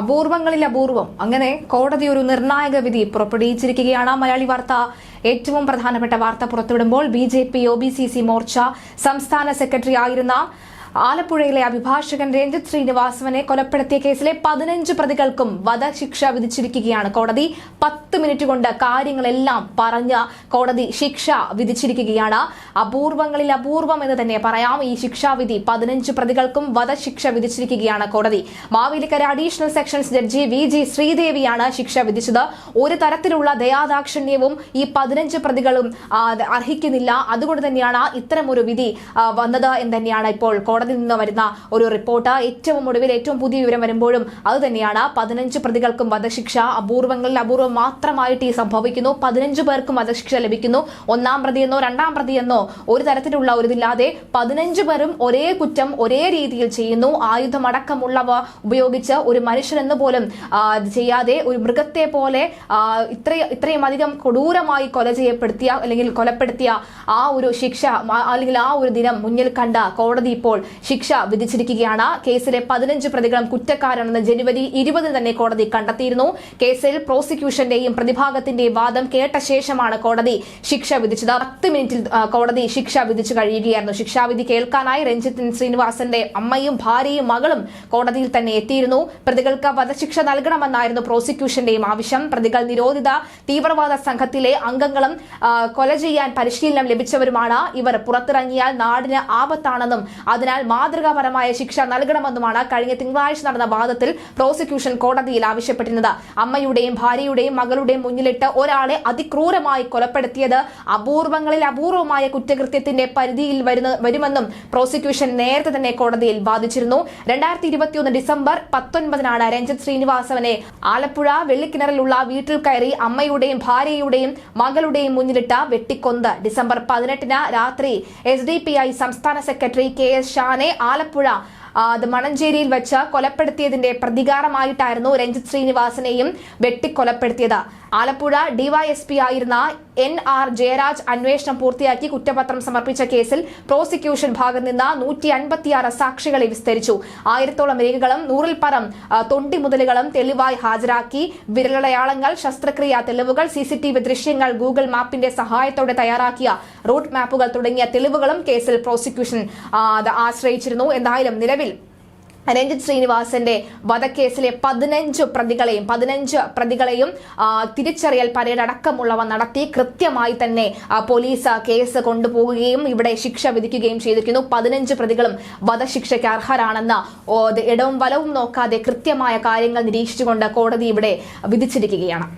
അപൂർവങ്ങളിൽ അപൂർവം. അങ്ങനെ കോടതി ഒരു നിർണായക വിധി പുറപ്പെടുവിച്ചിരിക്കുകയാണ് മലയാളി വാർത്ത. ഏറ്റവും പ്രധാനപ്പെട്ട വാർത്ത പുറത്തുവിടുമ്പോൾ B J P O B C C Morcha സംസ്ഥാന സെക്രട്ടറി ആയിരുന്ന ആലപ്പുഴയിലെ അഭിഭാഷകൻ രഞ്ജിത് ശ്രീനിവാസവനെ കൊലപ്പെടുത്തിയ കേസിലെ പതിനഞ്ച് പ്രതികൾക്കും വധശിക്ഷ വിധിച്ചിരിക്കുകയാണ് കോടതി. പത്ത് മിനിറ്റ് കൊണ്ട് കാര്യങ്ങളെല്ലാം പറഞ്ഞ് കോടതി ശിക്ഷ വിധിച്ചിരിക്കുകയാണ്. അപൂർവങ്ങളിൽ അപൂർവം എന്ന് തന്നെ പറയാം. ഈ ശിക്ഷാവിധി പതിനഞ്ച് പ്രതികൾക്കും വധശിക്ഷ വിധിച്ചിരിക്കുകയാണ് കോടതി. Mavelikkara additional sessions judge V G ശ്രീദേവിയാണ് ശിക്ഷ വിധിച്ചത്. ഒരു തരത്തിലുള്ള ദയാദാക്ഷിണ്യവും ഈ പതിനഞ്ച് പ്രതികളും അർഹിക്കുന്നില്ല. അതുകൊണ്ട് തന്നെയാണ് ഇത്തരമൊരു വിധി വന്നത് എന്ന് തന്നെയാണ് ഇപ്പോൾ കോടതിയിൽ നിന്ന് വരുന്ന ഒരു റിപ്പോർട്ട്. ഏറ്റവും ഒടുവിൽ ഏറ്റവും പുതിയ വിവരം വരുമ്പോഴും അത് തന്നെയാണ്. പതിനഞ്ച് പ്രതികൾക്കും വധശിക്ഷ അപൂർവങ്ങളിൽ അപൂർവം മാത്രമായിട്ട് ഈ സംഭവിക്കുന്നു. പതിനഞ്ച് പേർക്കും വധശിക്ഷ ലഭിക്കുന്നു. ഒന്നാം പ്രതിയെന്നോ രണ്ടാം പ്രതിയെന്നോ ഒരു തരത്തിലുള്ള ഒരു ഇതില്ലാതെ പതിനഞ്ച് പേരും ഒരേ കുറ്റം ഒരേ രീതിയിൽ ചെയ്യുന്നു. ആയുധമടക്കമുള്ളവ ഉപയോഗിച്ച് ഒരു മനുഷ്യനെന്ന് പോലും ചെയ്യാതെ ഒരു മൃഗത്തെ പോലെ ഇത്ര ഇത്രയും അധികം കൊടൂരമായി കൊല ചെയ്യപ്പെടുത്തിയ അല്ലെങ്കിൽ കൊലപ്പെടുത്തിയ ആ ഒരു ശിക്ഷ അല്ലെങ്കിൽ ആ ഒരു ദിനം മുന്നിൽ കണ്ട കോടതി ഇപ്പോൾ ശിക്ഷ വിധിച്ചിരിക്കുകയാണ്. കേസിലെ പതിനഞ്ച് പ്രതികളും കുറ്റക്കാരാണെന്ന് ജനുവരി ഇരുപതിന് തന്നെ കോടതി കണ്ടെത്തിയിരുന്നു. കേസിൽ പ്രോസിക്യൂഷന്റെയും പ്രതിഭാഗത്തിന്റെയും വാദം കേട്ട ശേഷമാണ് കോടതി ശിക്ഷ വിധിച്ചത്. പത്ത് മിനിറ്റിൽ കോടതി ശിക്ഷ വിധിച്ചു കഴിയുകയായിരുന്നു. ശിക്ഷാവിധി കേൾക്കാനായി രഞ്ജിത്തിൻ ശ്രീനിവാസന്റെ അമ്മയും ഭാര്യയും മകളും കോടതിയിൽ തന്നെ എത്തിയിരുന്നു. പ്രതികൾക്ക് വധശിക്ഷ നൽകണമെന്നായിരുന്നു പ്രോസിക്യൂഷന്റെയും ആവശ്യം. പ്രതികൾ നിരോധിത തീവ്രവാദ സംഘത്തിലെ അംഗങ്ങളും കൊല ചെയ്യാൻ പരിശീലനം ലഭിച്ചവരുമാണ്. ഇവർ പുറത്തിറങ്ങിയാൽ നാടിന് ആപത്താണെന്നും അതിനാൽ മാതൃകാപരമായ ശിക്ഷ നൽകണമെന്നുമാണ് കഴിഞ്ഞ തിങ്കളാഴ്ച നടന്ന വാദത്തിൽ പ്രോസിക്യൂഷൻ കോടതിയിൽ ആവശ്യപ്പെട്ടിരുന്നത്. അമ്മയുടെയും ഭാര്യയുടെയും മകളുടെയും മുന്നിലിട്ട് ഒരാളെ അതിക്രൂരമായി കൊലപ്പെടുത്തിയത് അപൂർവങ്ങളിൽ അപൂർവമായ കുറ്റകൃത്യത്തിന്റെ പരിധിയിൽ വരുന്ന വരുമെന്നും പ്രോസിക്യൂഷൻ നേരത്തെ തന്നെ കോടതിയിൽ വാദിച്ചിരുന്നു. രണ്ടായിരത്തി ഇരുപത്തിയൊന്ന് ഡിസംബർ പത്തൊൻപതിനാണ് രഞ്ജിത് ശ്രീനിവാസവനെ ആലപ്പുഴ വെള്ളിക്കിണറിലുള്ള വീട്ടിൽ കയറി അമ്മയുടെയും ഭാര്യയുടെയും മകളുടെയും മുന്നിലിട്ട് വെട്ടിക്കൊന്ന് ഡിസംബർ പതിനെട്ടിന് രാത്രി എസ് ഡി പി ഐ സംസ്ഥാന സെക്രട്ടറി കെ എസ് ഷാനെ ആലപ്പുഴ ആ, അത് മണഞ്ചേരിയിൽ വെച്ച് കൊലപ്പെടുത്തിയതിന്റെ പ്രതികാരമായിട്ടായിരുന്നു രഞ്ജിത് ശ്രീനിവാസനെയും വെട്ടിക്കൊലപ്പെടുത്തിയത്. ആലപ്പുഴ ഡിവൈഎസ്പി ആയിരുന്ന എൻ ആർ ജയരാജ് അന്വേഷണം പൂർത്തിയാക്കി കുറ്റപത്രം സമർപ്പിച്ച കേസിൽ പ്രോസിക്യൂഷൻ ഭാഗത്ത് നിന്ന് നൂറ്റി അൻപത്തിയാറ് സാക്ഷികളെ വിസ്തരിച്ചു. ആയിരത്തോളം രേഖകളും നൂറിൽ പരം തൊണ്ടിമുതലുകളും തൊണ്ടി മുതലുകളും തെളിവായി ഹാജരാക്കി. വിരലടയാളങ്ങൾ ശസ്ത്രക്രിയ തെളിവുകൾ സി സി ടി വി ദൃശ്യങ്ങൾ ഗൂഗിൾ മാപ്പിന്റെ സഹായത്തോടെ തയ്യാറാക്കിയ റൂട്ട് മാപ്പുകൾ തുടങ്ങിയ തെളിവുകളും കേസിൽ പ്രോസിക്യൂഷൻ ആശ്രയിച്ചിരുന്നു. എന്തായാലും നിലവിൽ രഞ്ജിത്ത് ശ്രീനിവാസന്റെ വധക്കേസിലെ പതിനഞ്ച് പ്രതികളെയും പതിനഞ്ച് പ്രതികളെയും തിരിച്ചറിയൽ പരേഡ് അടക്കമുള്ളവ നടത്തി കൃത്യമായി തന്നെ പോലീസ് കേസ് കൊണ്ടുപോകുകയും ഇവിടെ ശിക്ഷ വിധിക്കുകയും ചെയ്തിരിക്കുന്നു. പതിനഞ്ച് പ്രതികളും വധശിക്ഷയ്ക്ക് അർഹരാണെന്ന് ഇടവും വലവും നോക്കാതെ കൃത്യമായ കാര്യങ്ങൾ നിരീക്ഷിച്ചുകൊണ്ട് കോടതി ഇവിടെ വിധിച്ചിരിക്കുകയാണ്.